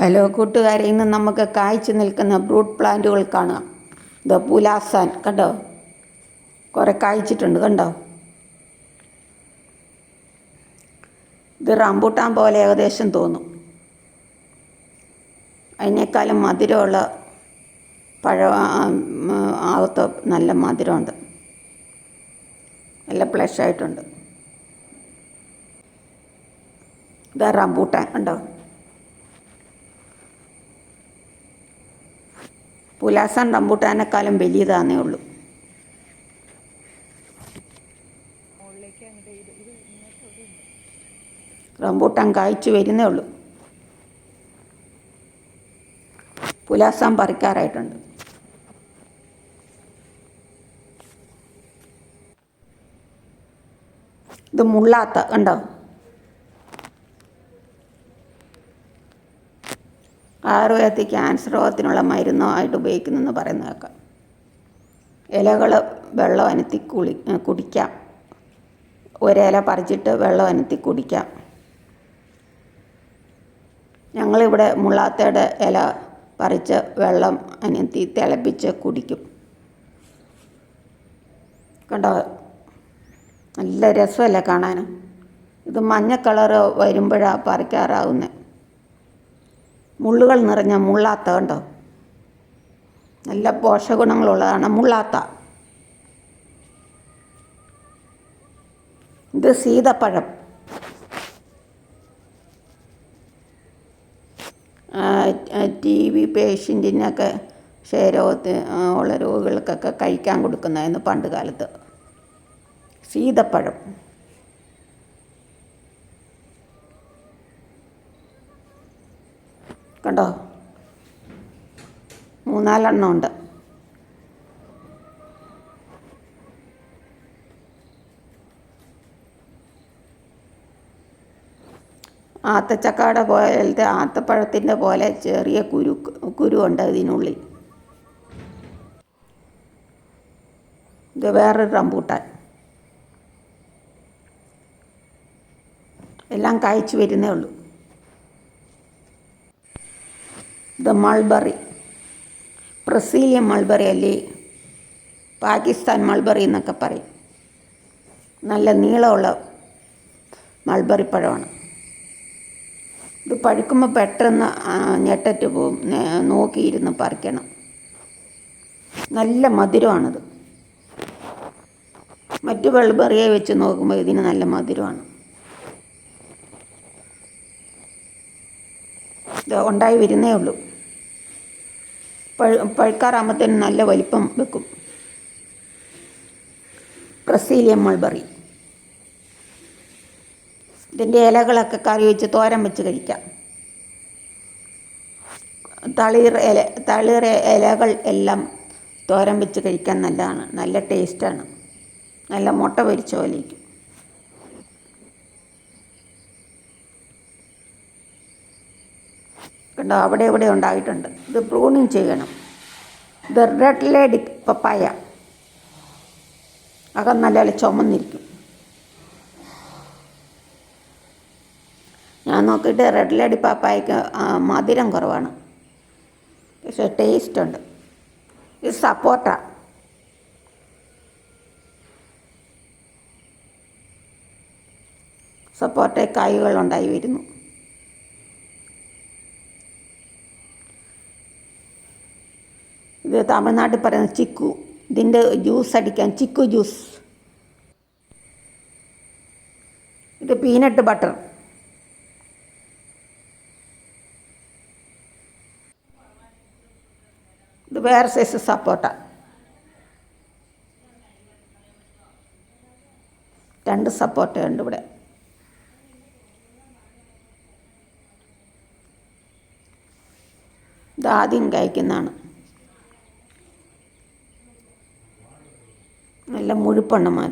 Hello കൂട്ടുകാരെ ഇന്ന് നമുക്ക് കായ്ച്ചു നിൽക്കുന്ന ബ്രൂട്ട് പ്ലാന്റുകൾ കാണാം. ഇത് പുലാസാൻ കണ്ടോ? കുറേ കായ്ച്ചിട്ടുണ്ട് കണ്ടോ? ഇത് റംബൂട്ടാൻ പോലെ ഏകദേശം തോന്നും. അതിനേക്കാളും മധുരമുള്ള പഴം ആകത്ത് നല്ല മധുരമുണ്ട്. നല്ല ഫ്ലഷായിട്ടുണ്ട് ഇതാ റംബൂട്ടാൻ കണ്ടോ? പുലാസാൻ റംബൂട്ടാനേക്കാളും വലിയതാന്നേ ഉള്ളൂ. റംബൂട്ടാൻ കായ്ച്ചു വരുന്നേ ഉള്ളൂ. പുലാസാൻ പറിക്കാറായിട്ടുണ്ട്. ഇത് മുള്ളാത്ത കണ്ടോ? ആയുർവേദത്തിൽ ക്യാൻസർ രോഗത്തിനുള്ള മരുന്നോ ആയിട്ട് ഉപയോഗിക്കുന്നെന്ന് പറയുന്ന കേൾക്കാം. ഇലകൾ വെള്ളം അനത്തി കുളി കുടിക്കാം. ഒരില പറിച്ചിട്ട് വെള്ളം അനത്തി കുടിക്കാം. ഞങ്ങളിവിടെ മുള്ളാത്തയുടെ ഇല പറിച്ച് വെള്ളം അനത്തി തിളപ്പിച്ച് കുടിക്കും. കണ്ടോ? നല്ല രസമല്ലേ കാണാൻ? ഇത് മഞ്ഞ കളറ് വരുമ്പോഴാണ് പറിക്കാറാവുന്നത് മുള്ളുകൾ നിറഞ്ഞ മുള്ളാത്ത കണ്ടോ? നല്ല പോഷകഗുണങ്ങളുള്ളതാണ് മുള്ളാത്ത. ഇത് സീതപ്പഴം. ടി വി പേഷ്യന്റിനൊക്കെ ക്ഷയരോഗത്തിന് ഉള്ള രോഗികൾക്കൊക്കെ കഴിക്കാൻ കൊടുക്കുന്നതായിരുന്നു പണ്ട് കാലത്ത്. സീതപ്പഴം. കണ്ടോ? മൂന്നാലെണ്ണം ഉണ്ട്. ആത്തച്ചക്കാട പോലത്തെ ആത്തപ്പഴത്തിന്റെ പോലെ ചെറിയ കുരു കുരുവുണ്ട് ഇതിനുള്ളിൽ. ഇത് വേറൊരു റംബൂട്ടാൻ. എല്ലാം കായ്ച്ചു വരുന്നേ ഉള്ളൂ. ഇത് മൾബറി. ബ്രസീലിയൻ മൾബറി അല്ലേ? പാകിസ്ഥാൻ മൾബറി എന്നൊക്കെ പറയും. നല്ല നീളമുള്ള മൾബറി പഴമാണ്. ഇത് പഴുക്കുമ്പോൾ പെട്ടെന്ന് ഞെട്ടറ്റ് പോവും. നോക്കിയിരുന്ന് പറിക്കണം. നല്ല മധുരമാണിത്. മറ്റു മൾബറിയെ വെച്ച് നോക്കുമ്പോൾ ഇതിന് നല്ല മധുരമാണ്. ഉണ്ടായി വരുന്നേ ഉള്ളൂ. പഴു പഴുക്കാറാകുമ്പോഴത്തേനും നല്ല വലിപ്പം വെക്കും. Brazilian mulberry. ഇതിന്റെ ഇലകളൊക്കെ കറി വെച്ച് തോരൻ വെച്ച് കഴിക്കാം. തളിർ ഇല തളിർ ഇലകൾ എല്ലാം തോരൻ വെച്ച് കഴിക്കാൻ നല്ലതാണ്. നല്ല ടേസ്റ്റാണ്. നല്ല മുട്ട പൊരിച്ച പോലെയിരിക്കും. കണ്ടോ അവിടെ ഇവിടെ ഉണ്ടായിട്ടുണ്ട്. ഇത് പ്രൂണിങ് ചെയ്യണം. The red lady papaya. അകം നല്ല ചുമന്നിരിക്കും. ഞാൻ നോക്കിയിട്ട് റെഡ് ലേഡി പപ്പായക്ക് മധുരം കുറവാണ്. പക്ഷേ ടേസ്റ്റ് ഉണ്ട്. ഇത് സപ്പോട്ട. സപ്പോട്ട കായ്കളുണ്ടായി വരുന്നു. ഇത് തമിഴ്നാട്ടിൽ പറയുന്ന ചിക്കു. ഇതിന്റെ ജ്യൂസ് അടിക്കാൻ ചിക്കു ജ്യൂസ് ഇത് പീനട്ട് ബട്ടർ ഇത് വേറെ സൈസ് സപ്പോട്ട. രണ്ട് സപ്പോട്ടയുണ്ട് ഇവിടെ. ഇത് ആദ്യം കഴിക്കുന്നതാണ്. നല്ല മുഴുപ്പെണ്ണമാർ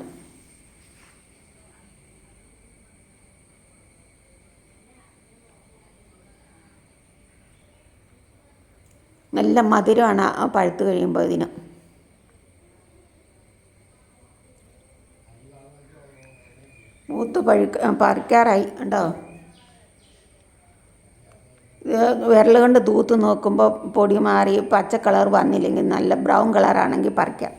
നല്ല മധുരമാണ് ആ പഴുത്ത് കഴിയുമ്പോൾ ഇതിന്. മൂത്ത് പഴുക്ക പറിക്കാറായി ഉണ്ടോ ഇത് വിരൽ കൊണ്ട് തൂത്ത് നോക്കുമ്പോൾ പൊടി മാറി പച്ച കളർ വന്നില്ലെങ്കിൽ നല്ല ബ്രൗൺ കളറാണെങ്കിൽ പറിക്കാം.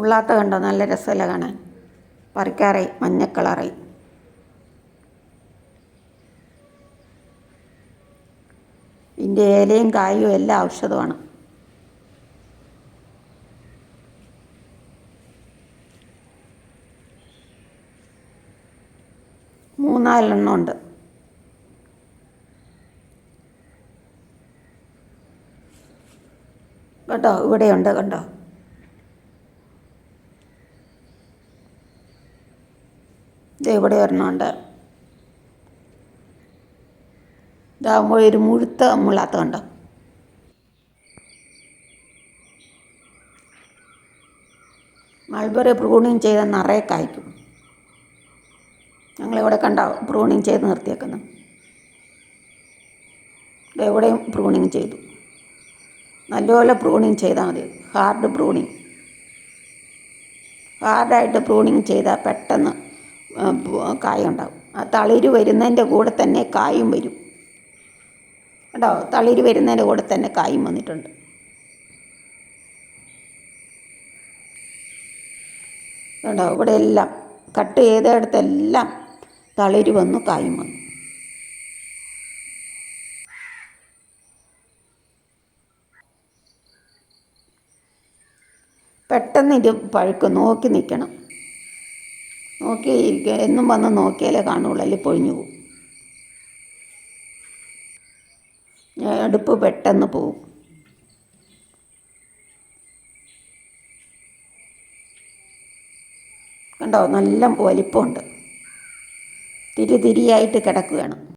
മുള്ളാത്ത കണ്ടോ? നല്ല രസമല്ല കാണാൻ? പറിക്കാറായി മഞ്ഞ കളറായി. ഇതിന്റെ ഇലയും കായും എല്ലാം ഔഷധമാണ്. മൂന്നാലെണ്ണം ഉണ്ട്. കേട്ടോ ഇവിടെയുണ്ട് കണ്ടോ? ദേ ഇവിടെ ഇതാകുമ്പോൾ ഒരു മുഴുത്ത മുള്ളാത്ത കണ്ടോ? മൾബറി പ്രൂണിങ് ചെയ്ത നിറയെ കായ്ക്കും. ഞങ്ങളിവിടെ കണ്ട പ്രൂണിങ് ചെയ്ത് നിർത്തിയേക്കുന്നു. എവിടെയും പ്രൂണിങ് ചെയ്തു. നല്ലപോലെ പ്രൂണിങ് ചെയ്താൽ മതി. ഹാർഡ് പ്രൂണിങ് ഹാർഡായിട്ട് പ്രൂണിങ് ചെയ്താൽ പെട്ടെന്ന് കായ ഉണ്ടാവും ആ തളിര് വരുന്നതിന്റെ കൂടെ തന്നെ കായും വരും. കേട്ടോ തളിര് വരുന്നതിന്റെ കൂടെ തന്നെ കായും വന്നിട്ടുണ്ട്. കേട്ടോ ഇവിടെ എല്ലാം കട്ട് ചെയ്തെടുത്തെല്ലാം തളിര് വന്നു കായും വന്നു. പെട്ടെന്ന് ഇത് പഴുക്കും നോക്കി നിൽക്കണം. നോക്കി ഇരിക്കുക എന്നും വന്ന് നോക്കിയാലേ കാണുള്ളൂ. അല്ലെങ്കിൽ പൊഴിഞ്ഞു പോകും അടുപ്പ് പെട്ടെന്ന് പോവും. കണ്ടോ? നല്ല വലിപ്പമുണ്ട്. തിരി തിരിയായിട്ട് കിടക്കുകയാണ്.